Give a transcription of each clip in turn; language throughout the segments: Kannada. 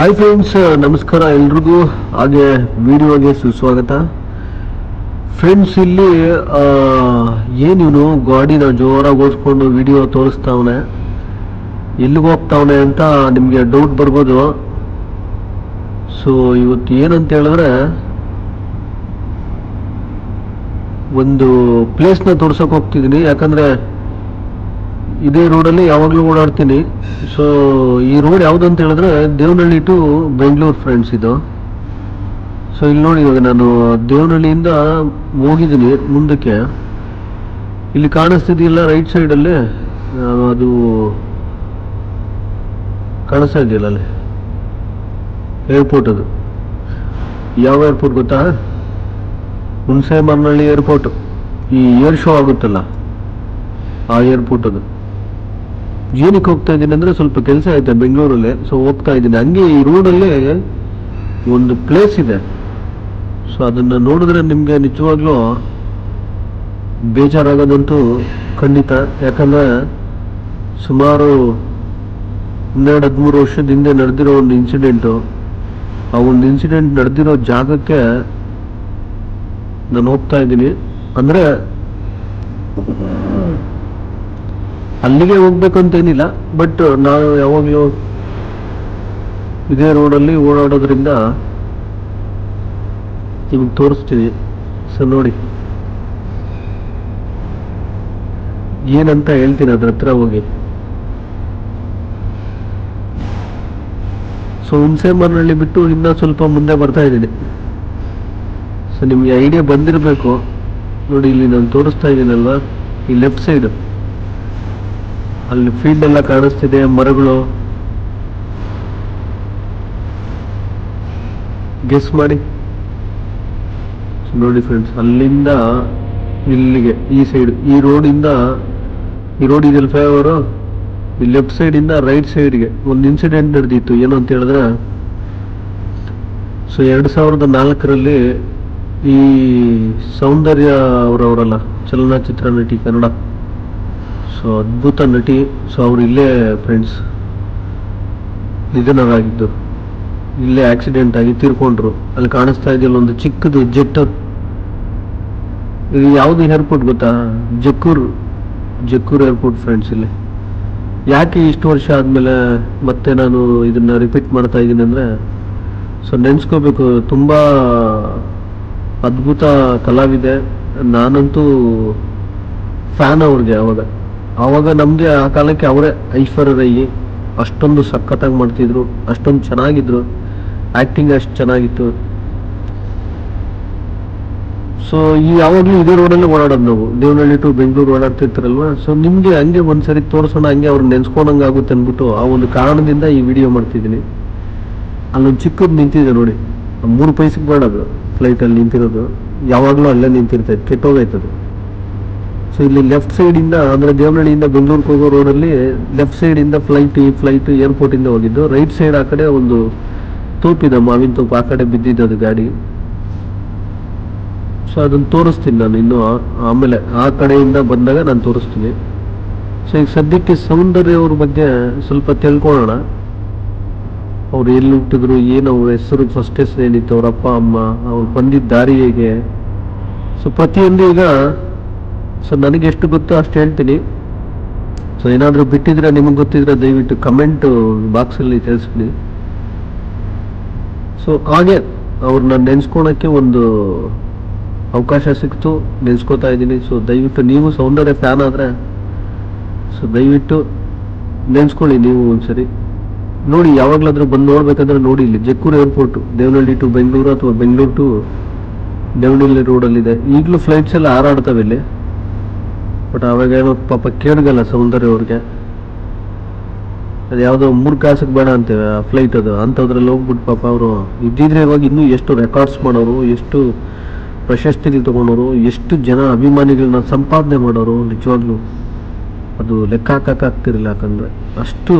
ಹಾಯ್ ಫ್ರೆಂಡ್ಸ್ ನಮಸ್ಕಾರ ಎಲ್ರಿಗೂ. ಹಾಗೆ ವಿಡಿಯೋಗೆ ಸುಸ್ವಾಗತ. ಫ್ರೆಂಡ್ಸ್ ಇಲ್ಲಿ ಏನಿವನು ಗಾಡಿನ ಜೋರಾಗಿ ಓಡಿಸ್ಕೊಂಡು ವಿಡಿಯೋ ತೋರಿಸ್ತಾವನೆ. ಎಲ್ಲಿಗೆ ಹೋಗ್ತಾವನೆ ಅಂತ ನಿಮಗೆ ಡೌಟ್ ಬರ್ಬೋದು. ಸೊ ಇವತ್ತು ಏನಂತ ಹೇಳಿದ್ರೆ, ಒಂದು ಪ್ಲೇಸ್ನ ತೋರ್ಸೋಕೆ ಹೋಗ್ತಿದ್ದೀನಿ. ಯಾಕಂದ್ರೆ ಇದೇ ರೋಡಲ್ಲಿ ಯಾವಾಗಲೂ ಓಡಾಡ್ತೀನಿ. ಸೊ ಈ ರೋಡ್ ಯಾವ್ದು ಅಂತ ಹೇಳಿದ್ರೆ ದೇವನಹಳ್ಳಿ ಟು ಬೆಂಗಳೂರು ಫ್ರೆಂಡ್ಸ್ ಇದು. ಸೊ ಇಲ್ಲಿ ನೋಡಿ ಇವಾಗ ನಾನು ದೇವನಹಳ್ಳಿಯಿಂದ ಹೋಗಿದ್ದೀನಿ ಮುಂದಕ್ಕೆ. ಇಲ್ಲಿ ಕಾಣಿಸ್ತಿದೆಯಲ್ಲ ರೈಟ್ ಸೈಡಲ್ಲಿ ಅದು ಕಾಣಿಸ್ತಾ ಇದೆಯಲ್ಲ ಅಲ್ಲಿ? ಏರ್ಪೋರ್ಟ್ ಅದು. ಯಾವ ಏರ್ಪೋರ್ಟ್ ಗೊತ್ತಾ? ಹುಣಸೆ ಮರನಹಳ್ಳಿ ಏರ್ಪೋರ್ಟ್ ಈ ಏರ್ ಶೋ ಆಗುತ್ತಲ್ಲ? ಆ ಏರ್ಪೋರ್ಟ್ ಅದು. ಏನಕ್ಕೆ ಹೋಗ್ತಾ ಇದ್ದೀನಿ ಅಂದ್ರೆ ಸ್ವಲ್ಪ ಕೆಲಸ ಆಯಿತು ಬೆಂಗಳೂರಲ್ಲಿ. ಸೊ ಹೋಗ್ತಾ ಇದ್ದೀನಿ. ಹಂಗೆ ಈ ರೋಡಲ್ಲಿ ಒಂದು ಪ್ಲೇಸ್ ಇದೆ. ಸೊ ಅದನ್ನ ನೋಡಿದ್ರೆ ನಿಮಗೆ ನಿಜವಾಗ್ಲೂ ಬೇಜಾರಾಗೋದಂತೂ ಖಂಡಿತ. ಯಾಕಂದ್ರೆ ಸುಮಾರು ಹನ್ನೆರಡು, ಹದಿಮೂರು ವರ್ಷದ ಹಿಂದೆ ನಡೆದಿರೋ ಒಂದು ಇನ್ಸಿಡೆಂಟು ಆ ಒಂದು ಇನ್ಸಿಡೆಂಟ್ ನಡೆದಿರೋ ಜಾಗಕ್ಕೆ ನಾನು ಹೋಗ್ತಾ ಇದ್ದೀನಿ. ಅಂದ್ರೆ ಅಲ್ಲಿಗೆ ಹೋಗ್ಬೇಕಂತೇನಿಲ್ಲ ಬಟ್ ನಾವು ಯಾವಾಗಲೂ ಇದೇ ರೋಡಲ್ಲಿ ಓಡಾಡೋದ್ರಿಂದ ನಿಮ್ಗೆ ತೋರಿಸ್ತೀವಿ ಸರ್ ನೋಡಿ. ಏನಂತ ಹೇಳ್ತೀನಿ ಅದ್ರ ಹತ್ರ ಹೋಗಿ. ಸೊ ಹುಣಸೆ ಮರನಹಳ್ಳಿ ಬಿಟ್ಟು ಇನ್ನ ಸ್ವಲ್ಪ ಮುಂದೆ ಬರ್ತಾ ಇದ್ದೀನಿ. ಸೊ ನಿಮಗೆ ಐಡಿಯಾ ಬಂದಿರಬೇಕು. ನೋಡಿ, ಇಲ್ಲಿ ನಾನು ತೋರಿಸ್ತಾ ಇದ್ದೀನಲ್ವಾ? ಈ ಲೆಫ್ಟ್ ಸೈಡ್ ಅಲ್ಲಿ ಫೀಲ್ಡ್ ಎಲ್ಲ ಕಾಣಿಸ್ತಿದೆ, ಮರಗಳು. ಗೆಸ್ ಮಾಡಿ. ನೋಡಿ ಫ್ರೆಂಡ್ಸ್ ಅಲ್ಲಿಂದ ಇಲ್ಲಿಗೆ, ಈ ಸೈಡ್ ಈ ರೋಡಿಂದ ಈ ರೋಡ್ ಇದೆಲ್ಲ ಫೇವರು ಈ ಲೆಫ್ಟ್ ಸೈಡಿಂದ ರೈಟ್ ಸೈಡ್ಗೆ ಒಂದು ಇನ್ಸಿಡೆಂಟ್ ನಡೆದಿತ್ತು. ಏನು ಅಂತ ಹೇಳಿದ್ರೆ ಸೊ ಎರಡು ಸಾವಿರದ ನಾಲ್ಕರಲ್ಲಿ ಈ ಸೌಂದರ್ಯ ಅವರವರಲ್ಲ, ಚಲನಚಿತ್ರ ನಟಿ ಕನ್ನಡ. ಸೊ ಅದ್ಭುತ ನಟಿ. ಸೊ ಅವ್ರು ಇಲ್ಲೇ ಫ್ರೆಂಡ್ಸ್ ನಿಧನರಾಗಿದ್ದು. ಇಲ್ಲೇ ಆಕ್ಸಿಡೆಂಟ್ ಆಗಿ ತೀರ್ಕೊಂಡ್ರು. ಅಲ್ಲಿ ಕಾಣಿಸ್ತಾ ಇದೆಯಲ್ಲ ಒಂದು ಚಿಕ್ಕದು ಜೆಟ್ ಇದು ಯಾವ್ದು ಏರ್ಪೋರ್ಟ್ ಗೊತ್ತಾ? ಜಕ್ಕೂರ್ ಜಕ್ಕೂರ್ ಏರ್ಪೋರ್ಟ್ ಫ್ರೆಂಡ್ಸ್ ಇಲ್ಲಿ. ಯಾಕೆ ಇಷ್ಟು ವರ್ಷ ಆದ್ಮೇಲೆ ಮತ್ತೆ ನಾನು ಇದನ್ನ ರಿಪೀಟ್ ಮಾಡ್ತಾ ಇದ್ದೀನಿ ಅಂದ್ರೆ, ಸೊ ನೆನ್ಸ್ಕೋಬೇಕು, ತುಂಬಾ ಅದ್ಭುತ ಕಲಾವಿದೆ. ನಾನಂತೂ ಫ್ಯಾನ್ ಅವ್ರಿಗೆ ಅವಾಗ. ಅವಾಗ ನಮ್ಮದೇ ಆ ಕಾಲಕ್ಕೆ ಅವರೇ ಐಶ್ವರ್ಯ ರೈ ಅಷ್ಟೊಂದು ಸಖತ್ತಾಗಿ ಮಾಡ್ತಿದ್ರು, ಅಷ್ಟೊಂದು ಚೆನ್ನಾಗಿದ್ರು ಆಕ್ಟಿಂಗ್ ಅಷ್ಟು ಚೆನ್ನಾಗಿತ್ತು. ಸೊ ಈ ಯಾವಾಗ್ಲೂ ಇದೇ ರೋಡಲ್ಲಿ ಓಡಾಡೋದು ನಾವು. ದೇವನಹಳ್ಳಿ ಟು ಬೆಂಗಳೂರು ಓಡಾಡ್ತಿರ್ತಾರಲ್ವ? ಸೊ ನಿಮಗೆ ಹಂಗೆ ಒಂದ್ಸರಿ ತೋರ್ಸೋಣ, ಹಂಗೆ ಅವ್ರು ನೆನ್ಸ್ಕೊಂಡಂಗೆ ಆಗುತ್ತೆ ಅಂದ್ಬಿಟ್ಟು ಆ ಒಂದು ಕಾರಣದಿಂದ ಈ ವಿಡಿಯೋ ಮಾಡ್ತಿದ್ದೀನಿ. ಅಲ್ಲೊಂದು ಚಿಕ್ಕದು ನಿಂತಿದೆ ನೋಡಿ. ಮೂರು ಮೂರು ಪೈಸೆಗೆ ಬೇಡದು ಫ್ಲೈಟಲ್ಲಿ ನಿಂತಿರೋದು. ಯಾವಾಗಲೂ ಅಲ್ಲೇ ನಿಂತಿರ್ತೈತೆ. ಕೆಟ್ಟೋಗೈತದು. ಸೊ ಇಲ್ಲಿ ಲೆಫ್ಟ್ ಸೈಡಿಂದ ಅಂದರೆ ದೇವನಹಳ್ಳಿಯಿಂದ ಬೆಂಗಳೂರಿಗೆ ಹೋಗೋ ರೋಡಲ್ಲಿ ಲೆಫ್ಟ್ ಸೈಡಿಂದ ಫ್ಲೈಟ್ ಈ ಫ್ಲೈಟ್ ಏರ್ಪೋರ್ಟಿಂದ ಹೋಗಿದ್ದು. ರೈಟ್ ಸೈಡ್ ಆ ಕಡೆ ಒಂದು ತೋಪಿದೆ ಮಾವಿನ ತೋಪು. ಆ ಕಡೆ ಬಿದ್ದಿದ್ದು ಅದು ಗಾಡಿ. ಸೊ ಅದನ್ನ ತೋರಿಸ್ತೀನಿ ನಾನು ಇನ್ನು ಆಮೇಲೆ ಆ ಕಡೆಯಿಂದ ಬಂದಾಗ ನಾನು ತೋರಿಸ್ತೀನಿ. ಸೊ ಈಗ ಸದ್ಯಕ್ಕೆ ಸೌಂದರ್ಯ ಅವ್ರ ಬಗ್ಗೆ ಸ್ವಲ್ಪ ತಿಳ್ಕೊಳ್ಳೋಣ. ಅವ್ರು ಎಲ್ಲಿ ಹುಟ್ಟಿದ್ರು, ಏನು ಅವ್ರ ಹೆಸರು ಫಸ್ಟ್ ಹೆಸರು ಏನಿತ್ತು, ಅವ್ರ ಅಪ್ಪ, ಅಮ್ಮ, ಅವ್ರು ಬಂದಿದ್ದ ದಾರಿ ಹೇಗೆ? ಸೊ ಪ್ರತಿಯೊಂದು ಈಗ ಸೊ ನನಗೆ ಎಷ್ಟು ಗೊತ್ತೋ ಅಷ್ಟು ಹೇಳ್ತೀನಿ. ಸೊ ಏನಾದರೂ ಬಿಟ್ಟಿದ್ರೆ ನಿಮಗೆ ಗೊತ್ತಿದ್ರೆ ದಯವಿಟ್ಟು ಕಮೆಂಟ್ ಬಾಕ್ಸಲ್ಲಿ ತಿಳಿಸ್ಬಿಡಿ. ಸೊ ಹಾಗೆ ಅವ್ರನ್ನ ನೆನೆಸ್ಕೊಳಕ್ಕೆ ಒಂದು ಅವಕಾಶ ಸಿಕ್ತು. ನೆನೆಸ್ಕೊತಾ ಇದ್ದೀನಿ. ಸೊ ದಯವಿಟ್ಟು ನೀವು ಸೌಂದರ್ಯ ಫ್ಯಾನ್ ಆದರೆ ಸೊ ದಯವಿಟ್ಟು ನೆನೆಸ್ಕೊಳ್ಳಿ ನೀವು ಒಂದ್ಸರಿ. ನೋಡಿ, ಯಾವಾಗಲಾದರೂ ಬಂದು ನೋಡ್ಬೇಕಂದ್ರೆ ನೋಡಿ ಇಲ್ಲಿ ಜಕ್ಕೂರು ಏರ್ಪೋರ್ಟ್ ದೇವನಹಳ್ಳಿ ಟು ಬೆಂಗಳೂರು ಅಥವಾ ಬೆಂಗಳೂರು ಟು ದೇವನಹಳ್ಳಿ ರೋಡಲ್ಲಿದೆ ಈಗಲೂ ಫ್ಲೈಟ್ಸ್ ಎಲ್ಲ ಹಾರಾಡ್ತವೆ ಇಲ್ಲಿ. ಬಟ್ ಅವಾಗೇನು ಪಾಪ ಕೇಳಗಲ್ಲ ಸೌಂದರ್ಯ ಅವ್ರಿಗೆ. ಅದು ಯಾವುದೋ ಮೂರು ಕಾಸಿಗೆ ಬೇಡ ಅಂತೇವೆ, ಆ ಫ್ಲೈಟ್ ಅದು. ಅಂಥದ್ರಲ್ಲಿ ಹೋಗ್ಬಿಟ್ಟು ಪಾಪ ಅವರು ಇದ್ದಿದ್ರೆ ಇವಾಗ ಇನ್ನೂ ಎಷ್ಟು ರೆಕಾರ್ಡ್ಸ್ ಮಾಡೋರು, ಎಷ್ಟು ಪ್ರಶಸ್ತಿಗಳು ತಗೊಂಡವರು ಎಷ್ಟು ಜನ ಅಭಿಮಾನಿಗಳನ್ನ ಸಂಪಾದನೆ ಮಾಡೋರು, ನಿಜವಾಗ್ಲೂ ಅದು ಲೆಕ್ಕ ಹಾಕಕ್ಕಾಗ್ತಿರಲಿಲ್ಲ ಯಾಕಂದ್ರೆ ಅಷ್ಟು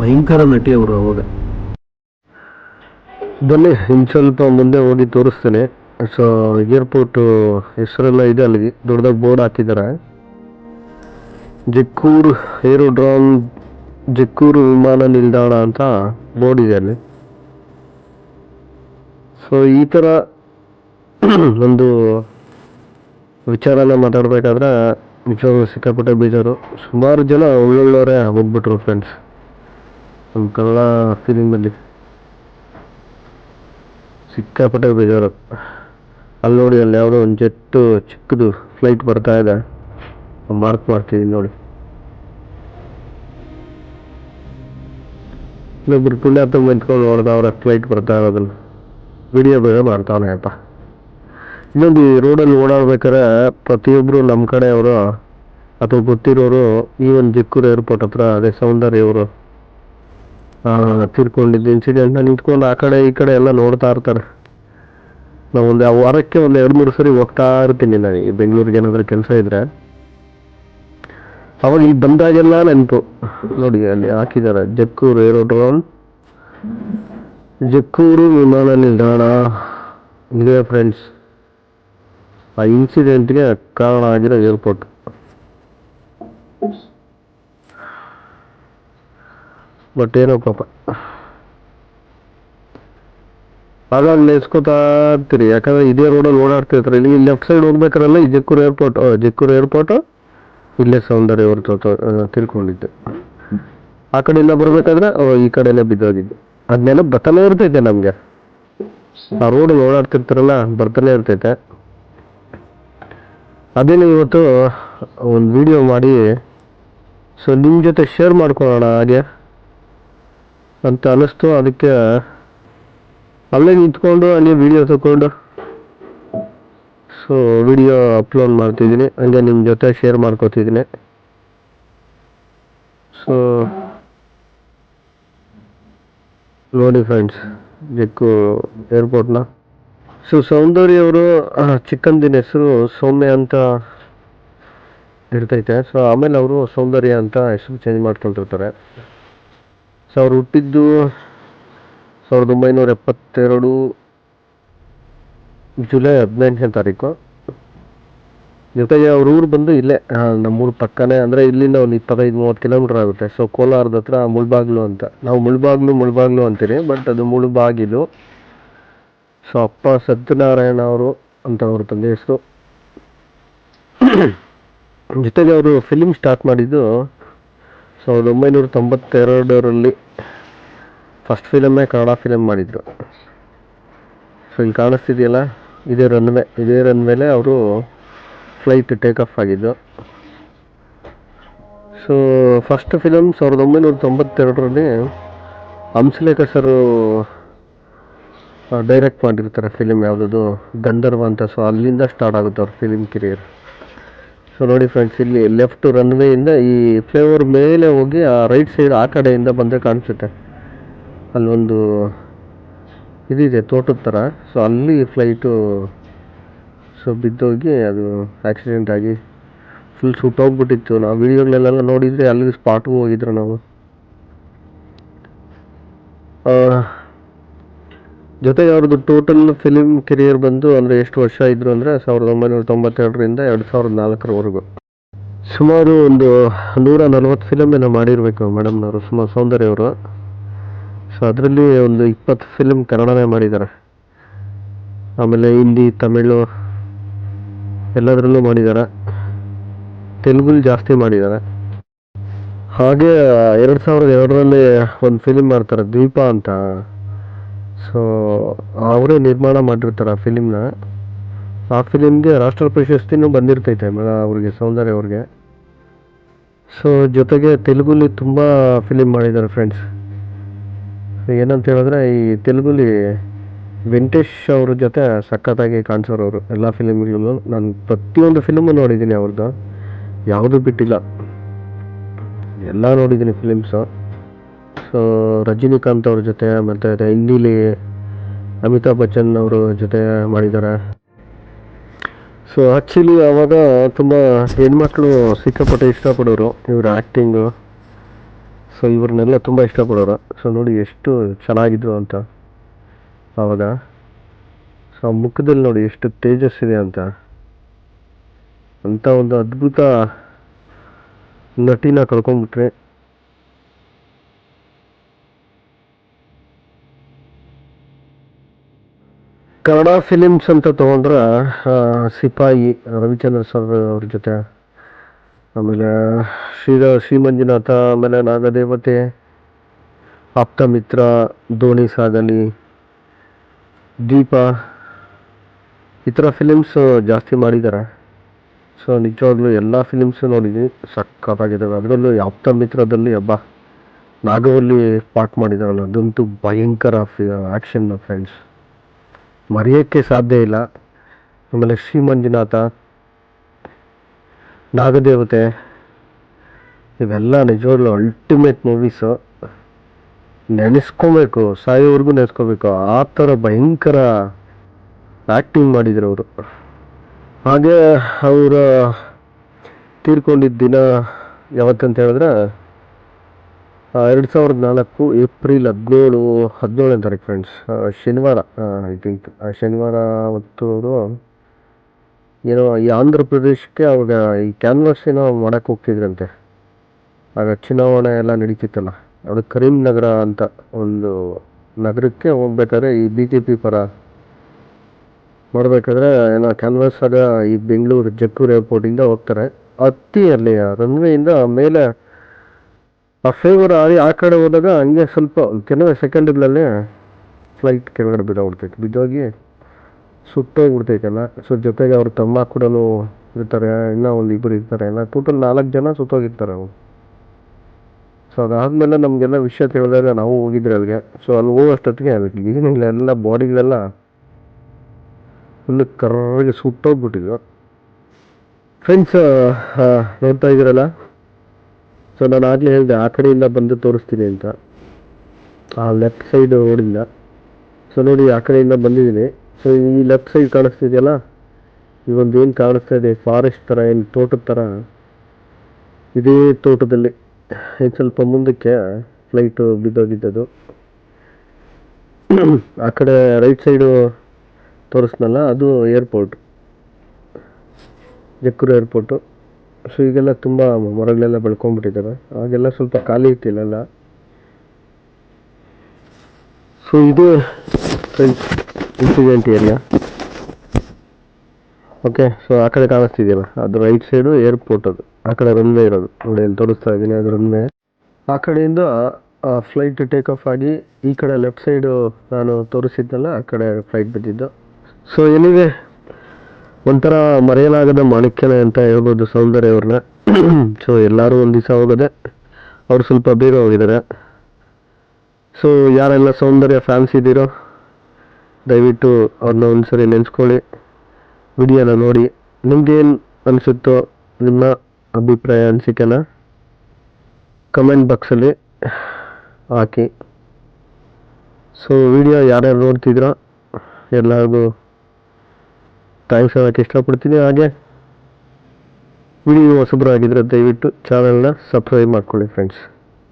ಭಯಂಕರ ನಟಿ ಅವರು ಅವಾಗ. ಬನ್ನಿ ಇನ್ನು ಸ್ವಲ್ಪ ಮುಂದೆ ಹೋಗಿ ತೋರಿಸ್ತೇನೆ. ಸೊ ಏರ್ಪೋರ್ಟ್ ಹೆಸರೆಲ್ಲ ಇದೆ ಅಲ್ಲಿ ದೊಡ್ಡದಾಗಿ ಬೋರ್ಡ್ ಹಾಕಿದ್ದಾರೆ. ಜಕ್ಕೂರ್ ಏರೋಡ್ರಾಮ್ ಜಕ್ಕೂರು ವಿಮಾನ ನಿಲ್ದಾಣ ಅಂತ ಬೋರ್ಡ್ ಇದೆ ಅಲ್ಲಿ. ಸೊ ಈ ಥರ ಒಂದು ವಿಚಾರನ ಮಾತಾಡಬೇಕಾದ್ರೆ ನಿಜವಾಗ್ಲೂ ಸಿಕ್ಕಾಪಟ್ಟೆ ಬೇಜಾರು. ಸುಮಾರು ಜನ ಒಳ್ಳೊಳ್ಳೋರೇ ಹೋಗ್ಬಿಟ್ರು ಫ್ರೆಂಡ್ಸ್ ನಮ್ಮ ಕನ್ನಡ ಫೀಲಿಂಗಲ್ಲಿ ಸಿಕ್ಕಾಪಟ್ಟೆ ಬೇಜಾರು. ಅಲ್ಲಿ ನೋಡಿ, ಅಲ್ಲಿ ಯಾವುದೋ ಒಂದು ಜೆಟ್ಟು ಚಿಕ್ಕದು ಫ್ಲೈಟ್ ಬರ್ತಾ ಇದೆ. ಮಾರ್ಕ್ ಮಾಡ್ತೀನಿ ನೋಡಿ. ಇಲ್ಲೊಬ್ರು ಪುಣ್ಯಾತ್ಮ ನಿಂತ್ಕೊಂಡು ನೋಡ್ದ ಅವ್ರ ಫ್ಲೈಟ್ ಬರ್ತಾ ಇರೋದನ್ನು. ವಿಡಿಯೋ ಬೇರೆ ಮಾಡ್ತಾವನೆ ಅಪ್ಪ ಇನ್ನೊಂದು ಈ ರೋಡಲ್ಲಿ ಓಡಾಡ್ಬೇಕಾರೆ ಪ್ರತಿಯೊಬ್ಬರು ನಮ್ಮ ಕಡೆಯವರು ಅಥವಾ ಗೊತ್ತಿರೋರು ಈ ಒಂದು ಜಿಕ್ಕೂರು ಏರ್ಪೋರ್ಟ್ ಹತ್ರ ಅದೇ ಸೌಂದರ್ಯ ಅವರು ತೀರ್ಕೊಂಡಿದ್ದ ಇನ್ಸಿಡೆಂಟ್ನ ನಿಂತ್ಕೊಂಡು ಆ ಕಡೆ ಈ ಕಡೆ ಎಲ್ಲ ನೋಡ್ತಾ ಇರ್ತಾರೆ. ನಾವು ಒಂದು ವಾರಕ್ಕೆ ಒಂದು ಎರಡು ಮೂರು ಸರಿ ಹೋಗ್ತಾ ಇರ್ತೀನಿ ನಾನು ಬೆಂಗಳೂರಿಗೆ ಏನಾದರೂ ಕೆಲಸ ಇದ್ರೆ. ಅವಾಗ ಇಲ್ಲಿ ಬಂದಾಗೆಲ್ಲ ನೆನಪು. ನೋಡಿ, ಅಲ್ಲಿ ಹಾಕಿದ್ದಾರೆ ಜಕ್ಕೂರು ಏರೋಡ್ರೋನ್ ಜಕ್ಕೂರು ವಿಮಾನ ನಿಲ್ದಾಣ. ಇದೇ ಫ್ರೆಂಡ್ಸ್ ಆ ಇನ್ಸಿಡೆಂಟ್ಗೆ ಕಾರಣ ಆಗಿರೋ ಏರ್ಪೋರ್ಟ್ ಬಟ್ ಏನೋ ಪಾಪ. ಹಾಗಾಗಿ ನೆನೆಸ್ಕೊತಾ ಇರ್ತೀರಿ. ಯಾಕಂದ್ರೆ ಇದೇ ರೋಡಲ್ಲಿ ಓಡಾಡ್ತಿರ್ತಾರೆ. ಇಲ್ಲಿ ಲೆಫ್ಟ್ ಸೈಡ್ ಹೋಗ್ಬೇಕಾರಲ್ಲ ಈ ಜಕ್ಕೂರು ಏರ್ಪೋರ್ಟ್ ಜಕ್ಕೂರು ಏರ್ಪೋರ್ಟ್ ಇಲ್ಲೇ ಸೌಂದರ್ಯ ಹೊರತು ತಿಳ್ಕೊಂಡಿದ್ದೆ. ಆ ಕಡೆಯಿಂದ ಬರ್ಬೇಕಾದ್ರೆ ಈ ಕಡೆನೇ ಬಿದ್ದೋಗಿದ್ದೆ. ಅದನ್ನೆಲ್ಲ ಬರ್ತಾನೆ ಇರ್ತೈತೆ ನಮಗೆ. ಆ ರೋಡ್ ಓಡಾಡ್ತಿರ್ತಾರಲ್ಲ, ಬರ್ತಾನೆ ಇರ್ತೈತೆ. ಅದೇನು ಇವತ್ತು ಒಂದು ವಿಡಿಯೋ ಮಾಡಿ ಸೊ ನಿಮ್ಮ ಜೊತೆ ಶೇರ್ ಮಾಡ್ಕೊಳ್ಳೋಣ ಹಾಗೆ ಅಂತ ಅನ್ನಿಸ್ತು ಅದಕ್ಕೆ ಅಲ್ಲೇ ನಿಂತ್ಕೊಂಡು, ಅಲ್ಲಿ ವಿಡಿಯೋ ತಗೊಂಡು ಸೊ ವಿಡಿಯೋ ಅಪ್ಲೋಡ್ ಮಾಡ್ತಿದ್ದೀನಿ. ಹಂಗೆ ನಿಮ್ಮ ಜೊತೆ ಶೇರ್ ಮಾಡ್ಕೋತಿದ್ದೀನಿ. ಸೊ ನೋಡಿ ಫ್ರೆಂಡ್ಸ್ ಬೇಕು ಏರ್ಪೋರ್ಟ್ನ ಸೊ ಸೌಂದರ್ಯ ಅವರು ಚಿಕ್ಕಂದಿನ ಹೆಸರು ಸೌಮ್ಯ ಅಂತ ಇರ್ತೈತೆ. ಸೊ ಆಮೇಲೆ ಅವರು ಸೌಂದರ್ಯ ಅಂತ ಹೆಸರು ಚೇಂಜ್ ಮಾಡ್ಕೊಳ್ತಿರ್ತಾರೆ. ಸೊ ಅವ್ರು ಹುಟ್ಟಿದ್ದು ಸಾವಿರದ ಒಂಬೈನೂರ ಎಪ್ಪತ್ತೆರಡು ಜುಲೈ ಹದಿನೆಂಟನೇ ತಾರೀಕು. ಜೊತೆಗೆ ಅವ್ರ ಊರು ಬಂದು ಇಲ್ಲೇ ನಮ್ಮೂರು ಪಕ್ಕನೇ, ಅಂದರೆ ಇಲ್ಲಿಂದ ಒಂದು ಇಪ್ಪತ್ತೈದು, ಮೂವತ್ತು ಕಿಲೋಮೀಟರ್ ಆಗುತ್ತೆ. ಸೊ ಕೋಲಾರದ ಹತ್ರ ಮುಳ್ಬಾಗ್ಲು ಅಂತ. ನಾವು ಮುಳ್ಬಾಗ್ಲು ಮುಳ್ಬಾಗ್ಲು ಅಂತೀರಿ, ಬಟ್ ಅದು ಮುಳ್ಬಾಗಿಲು. ಸೊ ಅಪ್ಪ ಸತ್ಯನಾರಾಯಣ ಅವರು ಅಂತ ಅವ್ರ ತಂದೆ ಹೆಸರು. ಜೊತೆಗೆ ಅವರು ಫಿಲಿಮ್ ಸ್ಟಾರ್ಟ್ ಮಾಡಿದ್ದು ಸಾವಿರದ ಒಂಬೈನೂರ ತೊಂಬತ್ತೆರಡರಲ್ಲಿ. ಫಸ್ಟ್ ಫಿಲಮ್ಮೇ ಕನ್ನಡ ಫಿಲಮ್ ಮಾಡಿದ್ರು. ಸೊ ಇಲ್ಲಿ ಕಾಣಿಸ್ತಿದೆಯಲ್ಲ? ಇದೇ ರನ್ವೇ ಇದೇ ರನ್ವೇಲೆ ಅವರು ಫ್ಲೈಟ್ ಟೇಕ್ ಆಫ್ ಆಗಿದ್ದು. ಸೊ ಫಸ್ಟ್ ಫಿಲಮ್ ಸಾವಿರದ ಒಂಬೈನೂರ ತೊಂಬತ್ತೆರಡರಲ್ಲಿ ಹಂಸಲೇಖ ಸರು ಡೈರೆಕ್ಟ್ ಮಾಡಿರ್ತಾರೆ ಫಿಲಮ್ ಯಾವುದದು? ಗಂಧರ್ವ ಅಂತ. ಸೊ ಅಲ್ಲಿಂದ ಸ್ಟಾರ್ಟ್ ಆಗುತ್ತೆ ಅವ್ರ ಫಿಲಿಮ್ ಕಿರಿಯರ್ ಸೊ ನೋಡಿ ಫ್ರೆಂಡ್ಸ್ ಇಲ್ಲಿ ಲೆಫ್ಟ್ ರನ್ವೇಯಿಂದ ಈ ಫ್ಲೇವರ್ ಮೇಲೆ ಹೋಗಿ ಆ ರೈಟ್ ಸೈಡ್ ಆ ಕಡೆಯಿಂದ ಬಂದರೆ ಕಾಣಿಸುತ್ತೆ. ಅಲ್ಲೊಂದು ಇದಿದೆ, ತೋಟದ ಥರ ಸೊ ಅಲ್ಲಿ ಫ್ಲೈಟು ಸೊ ಬಿದ್ದೋಗಿ ಅದು ಆಕ್ಸಿಡೆಂಟ್ ಆಗಿ ಫುಲ್ ಸುಟ್ಟೋಗ್ಬಿಟ್ಟಿತ್ತು ನಾವು ವೀಡಿಯೋಗಳಲ್ಲೆಲ್ಲ ನೋಡಿದರೆ ಅಲ್ಲಿ ಸ್ಪಾಟ್ಗೂ ಹೋಗಿದ್ರು ನಾವು. ಜೊತೆಗೆ ಅವ್ರದ್ದು ಟೋಟಲ್ ಫಿಲಿಮ್ ಕೆರಿಯರ್ ಬಂದು ಅಂದರೆ ಎಷ್ಟು ವರ್ಷ ಇದ್ರು ಅಂದರೆ ಸಾವಿರದ ಒಂಬೈನೂರ ತೊಂಬತ್ತೆರಡರಿಂದ ಎರಡು ಸಾವಿರದ ನಾಲ್ಕರವರೆಗೂ. ಸುಮಾರು ಒಂದು ನೂರ ನಲವತ್ತು ಫಿಲಮ್ ಏನೋ ಮಾಡಿರಬೇಕು ಮೇಡಮ್ನವರು ಸುಮಾರು ಸೌಂದರ್ಯ ಅವರು. ಸೊ ಅದರಲ್ಲಿ ಒಂದು ಇಪ್ಪತ್ತು ಫಿಲ್ಮ್ ಕನ್ನಡನೇ ಮಾಡಿದ್ದಾರೆ. ಆಮೇಲೆ ಹಿಂದಿ, ತಮಿಳು ಎಲ್ಲದರಲ್ಲೂ ಮಾಡಿದ್ದಾರೆ. ತೆಲುಗುಲಿ ಜಾಸ್ತಿ ಮಾಡಿದ್ದಾರೆ. ಹಾಗೆ ಎರಡು ಸಾವಿರದ ಎರಡರಲ್ಲಿ ಒಂದು ಫಿಲಿಮ್ ಮಾಡ್ತಾರೆ, ದ್ವೀಪ ಅಂತ. ಸೊ ಅವರೇ ನಿರ್ಮಾಣ ಮಾಡಿರ್ತಾರೆ ಆ ಫಿಲಿಮ್ನ ಆ ಫಿಲಿಮ್ಗೆ ರಾಷ್ಟ್ರ ಪ್ರಶಸ್ತಿನೂ ಬಂದಿರ್ತೈತೆ ಅವ್ರಿಗೆ, ಸೌಂದರ್ಯ ಅವ್ರಿಗೆ. ಸೊ ಜೊತೆಗೆ ತೆಲುಗುಲಿ ತುಂಬ ಫಿಲಿಮ್ ಮಾಡಿದ್ದಾರೆ ಫ್ರೆಂಡ್ಸ್ ಏನಂತ ಹೇಳಿದ್ರೆ ಈ ತೆಲುಗುಲಿ ವೆಂಕಟೇಶ್ ಅವ್ರ ಜೊತೆ ಸಖತ್ತಾಗಿ ಕಾಣಿಸೋರು ಅವರು. ಎಲ್ಲ ಫಿಲಮ್ಗಳಲ್ಲೂ ನಾನು ಪ್ರತಿಯೊಂದು ಫಿಲಮು ನೋಡಿದ್ದೀನಿ ಅವ್ರದ್ದು ಯಾವುದೂ ಬಿಟ್ಟಿಲ್ಲ. ಎಲ್ಲ ನೋಡಿದ್ದೀನಿ ಫಿಲಿಮ್ಸು. ಸೊ ರಜನಿಕಾಂತ್ ಅವ್ರ ಜೊತೆ ಮತ್ತು ಹಿಂದಿಲಿ ಅಮಿತಾಬ್ ಬಚ್ಚನ್ ಅವರು ಜೊತೆ ಮಾಡಿದ್ದಾರೆ. ಸೊ ಆ್ಯಕ್ಚುಲಿ ಅವಾಗ ತುಂಬ ಹೆಣ್ಮಕ್ಳು ಸಿಕ್ಕಾಪಟ್ಟೆ ಇಷ್ಟಪಡೋರು. ಇವ್ರ ಆ್ಯಕ್ಟಿಂಗು ಸೊ, ಇವ್ರನ್ನೆಲ್ಲ ತುಂಬ ಇಷ್ಟಪಡೋರು. ಸೊ, ನೋಡಿ ಎಷ್ಟು ಚೆನ್ನಾಗಿದ್ರು ಅಂತ. ಆವಾಗ ಸೊ ಮುಖದಲ್ಲಿ ನೋಡಿ ಎಷ್ಟು ತೇಜಸ್ಸಿದೆ ಅಂತ. ಅಂತ ಒಂದು ಅದ್ಭುತ ನಟಿನ ಕಳ್ಕೊಂಡ್ಬಿಟ್ರೆ ಕನ್ನಡ ಫಿಲಿಮ್ಸ್ ಅಂತ ತೊಗೊಂಡ್ರೆ ಸಿಪಾಯಿ ರವಿಚಂದ್ರ ಸರ್ ಅವ್ರ ಜೊತೆ ಆಮೇಲೆ, ಶ್ರೀ ಮಂಜುನಾಥ ಆಮೇಲೆ ನಾಗದೇವತೆ ಆಪ್ತ ಮಿತ್ರ ದೋಣಿ ಸಾಗಲಿ, ದೀಪ ಈ ಥರ ಫಿಲಿಮ್ಸ್ ಜಾಸ್ತಿ ಮಾಡಿದ್ದಾರೆ. ಸೊ ನಿಜವಾಗ್ಲೂ ಎಲ್ಲ ಫಿಲಿಮ್ಸ್ ನೋಡಿದ್ದೀನಿ. ಸಕ್ಕತ್ತಾಗಿದ್ದಾವೆ ಅದರಲ್ಲೂ ಆಪ್ತ ಮಿತ್ರದಲ್ಲಿ ಹಬ್ಬ. ನಾಗವಲ್ಲಿ ಪಾಠ ಮಾಡಿದಾರಲ್ಲ ಅದಂತೂ ಭಯಂಕರ ಆ್ಯಕ್ಷನ್ ಫ್ರೆಂಡ್ಸ್ ಮರೆಯೋಕ್ಕೆ ಸಾಧ್ಯ ಇಲ್ಲ. ಆಮೇಲೆ ಶ್ರೀ ಮಂಜುನಾಥ ನಾಗದೇವತೆ, ಇವೆಲ್ಲ ನಿಜವಾಗ್ಲು ಅಲ್ಟಿಮೇಟ್ ಮೂವೀಸು ನೆನೆಸ್ಕೊಬೇಕು, ಸಾಯೋವರೆಗೂ ನೆನೆಸ್ಕೋಬೇಕು. ಆ ಥರ ಭಯಂಕರ ಆ್ಯಕ್ಟಿಂಗ್ ಮಾಡಿದ್ರು ಅವರು. ಹಾಗೆ ಅವರ ತೀರ್ಕೊಂಡಿದ್ದ ದಿನ ಯಾವತ್ತಂತ ಹೇಳಿದ್ರೆ ಎರಡು ಸಾವಿರದ ನಾಲ್ಕು ಏಪ್ರಿಲ್ ಹದಿನೇಳು, ಹದಿನೇಳನೇ ತಾರೀಕು ಫ್ರೆಂಡ್ಸ್ ಶನಿವಾರ ಐ ಥಿಂಕ್ ಶನಿವಾರ ಅವತ್ತು ಅವರು ಏನೋ ಈ ಆಂಧ್ರ ಪ್ರದೇಶಕ್ಕೆ ಅವಾಗ ಈ ಕ್ಯಾನ್ವಾಸ್ ಏನೋ ಮಾಡಕ್ಕೆ ಹೋಗ್ತಿದ್ರಂತೆ. ಆಗ ಚುನಾವಣೆ ಎಲ್ಲ ನಡೀತಿತ್ತಲ್ಲ. ಅದು ಕರೀಂನಗರ ಅಂತ ಒಂದು ನಗರಕ್ಕೆ ಹೋಗ್ಬೇಕಾದ್ರೆ ಈ ಬಿ ಜೆ ಪಿ ಪರ ಮಾಡಬೇಕಾದ್ರೆ ಏನೋ ಕ್ಯಾನ್ವಾಸ್ ಆಗ ಈ ಬೆಂಗಳೂರು ಜಕ್ಕೂರು ಏರ್ಪೋರ್ಟಿಂದ ಹೋಗ್ತಾರೆ. ಹತ್ತಿ ಅಲ್ಲಿ ರನ್ವೇಯಿಂದ ಮೇಲೆ ಆ ಫೇವರ್ ಆಗಿ ಆ ಕಡೆ ಹೋದಾಗ ಹಂಗೆ ಸ್ವಲ್ಪ ಕೆಲವೇ ಸೆಕೆಂಡ್ಗಳಲ್ಲೇ ಫ್ಲೈಟ್ ಕೆಳಗಡೆ ಬಿದ್ದೋಗ್ಬಿಡ್ತೈತೆ. ಬಿದ್ದೋಗಿ ಸುಟ್ಟೋಗ್ಬಿಡ್ತೈತಲ್ಲ. ಸೊ ಜೊತೆಗೆ ಅವ್ರ ತಮ್ಮ ಕೂಡ ಇರ್ತಾರೆ, ಇನ್ನೂ ಒಂದು ಇಬ್ಬರು ಇರ್ತಾರೆ. ಎಲ್ಲ ಟೋಟಲ್ ನಾಲ್ಕು ಜನ ಸುತ್ತೋಗಿರ್ತಾರೆ ಅವ್ರು. ಸೊ ಅದಾದಮೇಲೆ ನಮಗೆಲ್ಲ ವಿಷಯ ತಿಳಿದಾಗ ನಾವು ಹೋಗಿದ್ರೆ ಅಲ್ಲಿಗೆ. ಸೊ ಅಲ್ಲಿ ಹೋಗೋಷ್ಟೊತ್ತಿಗೆ ಅದಕ್ಕೆ ಏನಿಲ್ಲ, ಎಲ್ಲ ಬಾಡಿಗಳೆಲ್ಲ ಫುಲ್ಲು ಕರ್ರಗೆ ಸುಟ್ಟೋಗ್ಬಿಟ್ಟಿದ್ವು. ಫ್ರೆಂಡ್ಸ್ ನೋಡ್ತಾ ಇದ್ದೀರಲ್ಲ? ಸೊ ನಾನು ಆಗಲೇ ಹೇಳಿದೆ, ಆ ಕಡೆಯಿಂದ ಬಂದು ತೋರಿಸ್ತೀನಿ ಅಂತ. ಆ ಲೆಫ್ಟ್ ಸೈಡ್ ರೋಡಿಂದ ಸೊ ನೋಡಿ, ಆ ಕಡೆಯಿಂದ ಬಂದಿದ್ದೀನಿ. ಸೊ ಈ ಲೆಫ್ಟ್ ಸೈಡ್ ಕಾಣಿಸ್ತಿದೆಯಲ್ಲ? ಈ ಒಂದು ಏನು ಕಾಣಿಸ್ತಾ ಇದೆ? ಫಾರೆಸ್ಟ್ ಥರ ಏನು ತೋಟದ ಥರ ಇದೇ ತೋಟದಲ್ಲಿ ಇನ್ನು ಸ್ವಲ್ಪ ಮುಂದಕ್ಕೆ ಫ್ಲೈಟು ಬಿದ್ದೋಗಿದ್ದದು. ಆ ಕಡೆ ರೈಟ್ ಸೈಡು ತೋರಿಸ್ನಲ್ಲ, ಅದು ಏರ್ಪೋರ್ಟ್ ಜಕ್ಕೂರು ಏರ್ಪೋರ್ಟು ಸೊ ಈಗೆಲ್ಲ ತುಂಬ ಮರಗಳೆಲ್ಲ ಬೆಳ್ಕೊಂಡ್ಬಿಟ್ಟಿದ್ದಾರೆ ಆಗೆಲ್ಲ ಸ್ವಲ್ಪ ಖಾಲಿ ಇಟ್ಟಿಲ್ಲಲ್ಲ ಸೊ ಇದು friends incident area okay so ಆ ಕಡೆ ಕಾಣಿಸ್ತಿದೆಯಲ್ಲ, ಅದು ರೈಟ್ ಸೈಡು ಏರ್ಪೋರ್ಟ್ ಅದು. ಆ ಕಡೆ ರನ್ವೇ ಇರೋದು. ನೋಡಿ ಇಲ್ಲಿ ತೋರಿಸ್ತಾ ಇದ್ದೀನಿ, ಅದು ರನ್ವೇ ಆ ಕಡೆಯಿಂದ ಫ್ಲೈಟ್ ಟೇಕ್ ಆಫ್ ಆಗಿ, ಈ ಕಡೆ ಲೆಫ್ಟ್ ಸೈಡು ನಾನು ತೋರಿಸಿದ್ದಲ್ಲ, ಆ ಕಡೆ ಫ್ಲೈಟ್ ಬಿದ್ದಿದ್ದು. ಸೊ ಏನಿದೆ ಒಂಥರ ಮರೆಯಲಾಗದ ಮಾಣಿಕ್ಯನೇ ಅಂತ ಹೇಳ್ಬೋದು ಸೌಂದರ್ಯ ಅವ್ರನ್ನ. ಸೊ ಎಲ್ಲರೂ ಒಂದು ದಿವಸ ಹೋಗದೆ, ಅವ್ರು ಸ್ವಲ್ಪ ಬೇಗ ಹೋಗಿದ್ದಾರೆ. ಸೊ ಯಾರೆಲ್ಲ ಸೌಂದರ್ಯ ಫ್ಯಾನ್ಸ್ ಇದ್ದೀರೋ ದಯವಿಟ್ಟು ಅವ್ರನ್ನ ಒಂದ್ಸರಿ ನೆನೆಸ್ಕೊಳ್ಳಿ. ವಿಡಿಯೋನ ನೋಡಿ. ನಿಮ್ಗೇನು ಅನಿಸುತ್ತೋ ನಿಮ್ಮ ಅಭಿಪ್ರಾಯ ಅನಿಸಿಕೆನ ಕಮೆಂಟ್ ಬಾಕ್ಸಲ್ಲಿ ಹಾಕಿ. ಸೊ ವಿಡಿಯೋ ಯಾರ್ಯಾರು ನೋಡ್ತಿದ್ರೋ ಎಲ್ಲರಿಗೂ ಥ್ಯಾಂಕ್ಸ್ ಹೇಳೋಕ್ಕೆ ಇಷ್ಟಪಡ್ತೀನಿ. ಹಾಗೆ ವಿಡಿಯೋ ಹೊಸಬರಾಗಿದ್ದರೆ ದಯವಿಟ್ಟು ಚಾನಲ್ನ ಸಬ್ಸ್ಕ್ರೈಬ್ ಮಾಡ್ಕೊಳ್ಳಿ ಫ್ರೆಂಡ್ಸ್